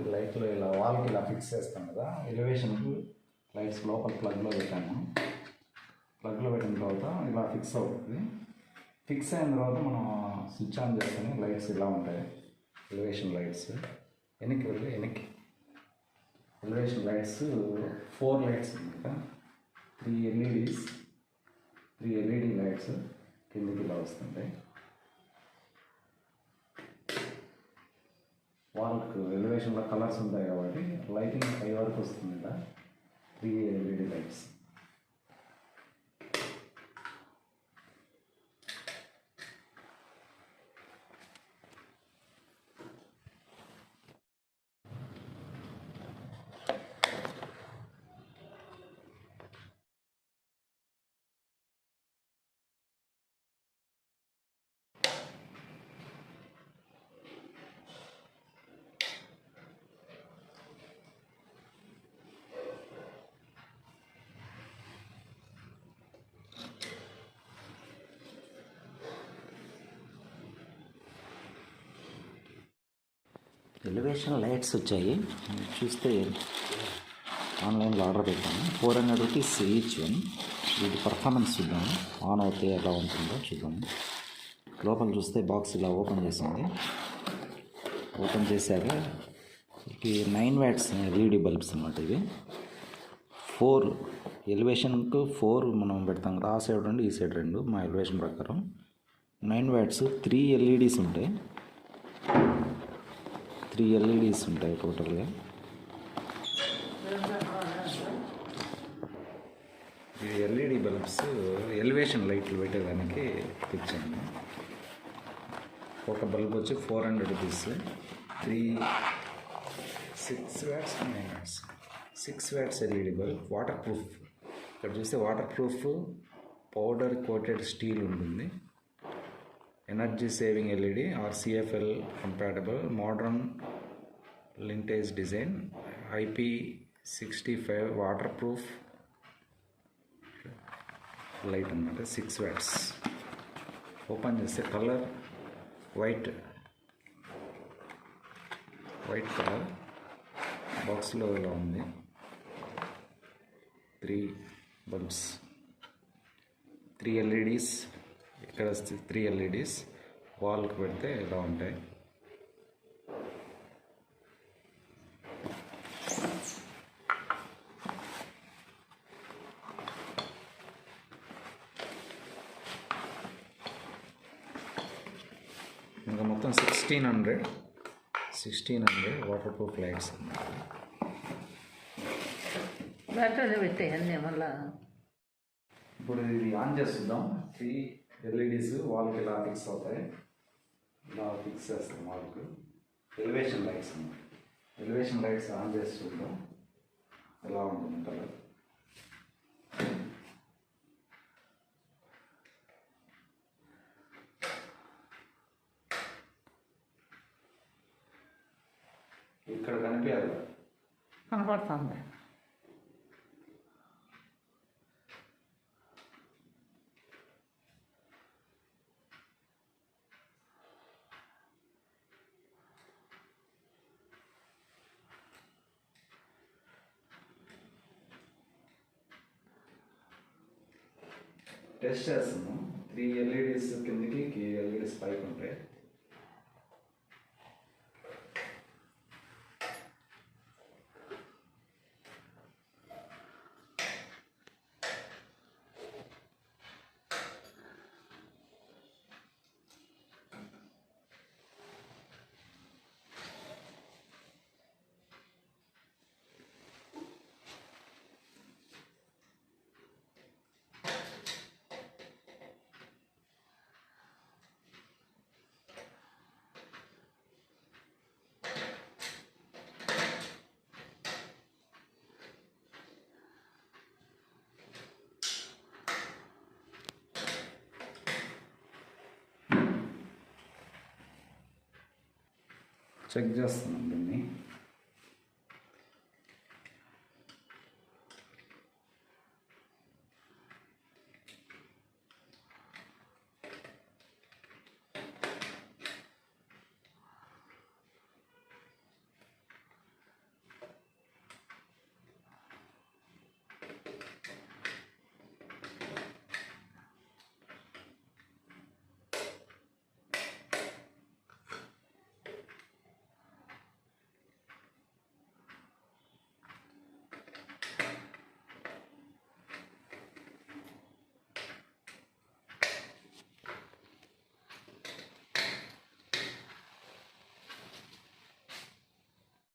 ఈ లైట్లు ఇలా వాల్కి ఇలా ఫిక్స్ చేస్తాం కదా. ఎలివేషన్కు లైట్స్ లోపల ప్లగ్లో పెట్టాము. ప్లగ్లో పెట్టిన తర్వాత ఇలా ఫిక్స్ అవుతుంది. ఫిక్స్ అయిన తర్వాత మనం స్విచ్ ఆన్ చేస్తాము లైట్స్ ఇలా ఉంటాయి. Elevation lights. వెనక్కి వెళ్ళి వెనక్కి. ఎలివేషన్ లైట్స్ ఫోర్ లైట్స్ అనమాట three LEDs three LED lights కిందకి ఇలా వస్తుంటాయి. డెకరేషన్లో కలర్స్ ఉంటాయి కాబట్టి లైటింగ్ పై వరకు వస్తుంది ఇలా three LED lights elevation lights వచ్చాయి. చూస్తే ఆన్లైన్లో ఆర్డర్ పెట్టాను. ఫోర్ హండ్రెడ్ రూపీస్ ఈచ్ వీటి పర్ఫార్మెన్స్ చూద్దాము ఆన్ అవుతే ఎలా ఉంటుందో చూద్దాము లోపల చూస్తే బాక్స్ ఇలా ఓపెన్ చేసింది. ఓపెన్ చేశాక ఇది నైన్ వ్యాట్స్ ఎల్ఈడి బల్బ్స్ అన్నమాట ఇవి. ఫోర్ ఎలివేషన్కు ఫోర్ మనం పెడతాం కదా ఆ సైడ్ రెండు ఈ సైడ్ రెండు మా ఎలివేషన్ ప్రకారం. నైన్ వ్యాట్స్ త్రీ ఎల్ఈడీస్ ఉంటాయి. త్రీ ఎల్ఈడీస్ ఉంటాయి టోటల్గా. ఈ ఎల్ఈడి బల్బ్స్ ఎలివేషన్ లైట్లు పెట్టేదానికి తెచ్చాను ఒక బల్బ్ వచ్చి four hundred rupees. Three six watts nine watts six watts LED bulb waterproof ఇక్కడ చూస్తే water proof powder coated steel ఉంటుంది. Energy saving LED or CFL compatible modern vintage design IP sixty five waterproof light అన్నమాట six watts open చేస్తే colour white. White colour. బాక్స్లో ఇలా ఉంది? Three bulbs. Three LEDs ఇక్కడ three LEDs వాల్కి పెడితే ఇలా ఉంటాయి. ఇంకా మొత్తం sixteen hundred sixteen hundred waterproof lights పెట్టాయి అన్నీ మళ్ళా. ఇప్పుడు ఇది ఆన్ చేస్తుందాం త్రీ ఎల్ఈడీస్ వాల్కి ఇలా ఫిక్స్ అవుతాయి? ఇలా ఫిక్స్ చేస్తాం వాల్కి ఎలివేషన్ లైట్స్ అన్నమాట. ఎలివేషన్ లైట్స్ ఆన్ చేసి చూద్దాం. ఎలా ఉంటుంది కలర్ ఇక్కడ కనిపించాలి కనపడుతుంది. టెస్ట్ చేస్తాము త్రీ ఎల్ఈడీస్ కిందకి ఎల్ఈడీస్ పైకి ఉంటాయి చెక్ చేస్తున్నాం దీన్ని